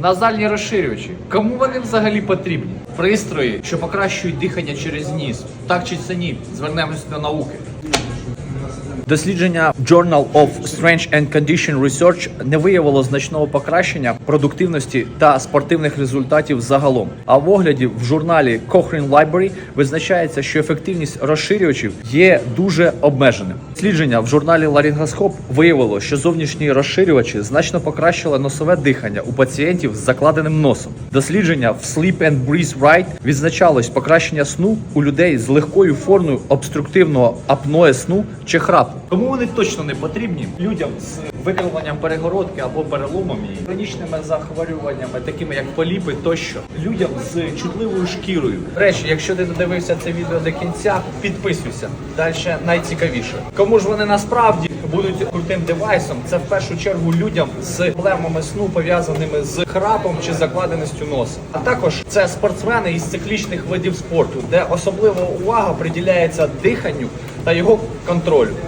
Назальні розширювачі. Кому вони взагалі потрібні? Пристрої, що покращують дихання через ніс. Так чи це ні? Звернемось до науки. Дослідження Journal of Strength and Condition Research не виявило значного покращення продуктивності та спортивних результатів загалом. А в огляді в журналі Cochrane Library визначається, що ефективність розширювачів є дуже обмеженим. Дослідження в журналі Laryngoscope виявило, що зовнішні розширювачі значно покращили носове дихання у пацієнтів з закладеним носом. Дослідження в Sleep and Breathe Right відзначалось покращення сну у людей з легкою формою обструктивного апноe сну чи храпу. Кому вони точно не потрібні людям з викривленням перегородки або переломами, хронічними захворюваннями, такими як поліпи тощо, людям з чутливою шкірою. Речі, якщо ти додивився це відео до кінця, підписуйся. Далі найцікавіше. Кому ж вони насправді будуть крутим девайсом? Це в першу чергу людям з проблемами сну пов'язаними з храпом чи закладеністю носа. А також це спортсмени із циклічних видів спорту, де особлива увага приділяється диханню та його контролю.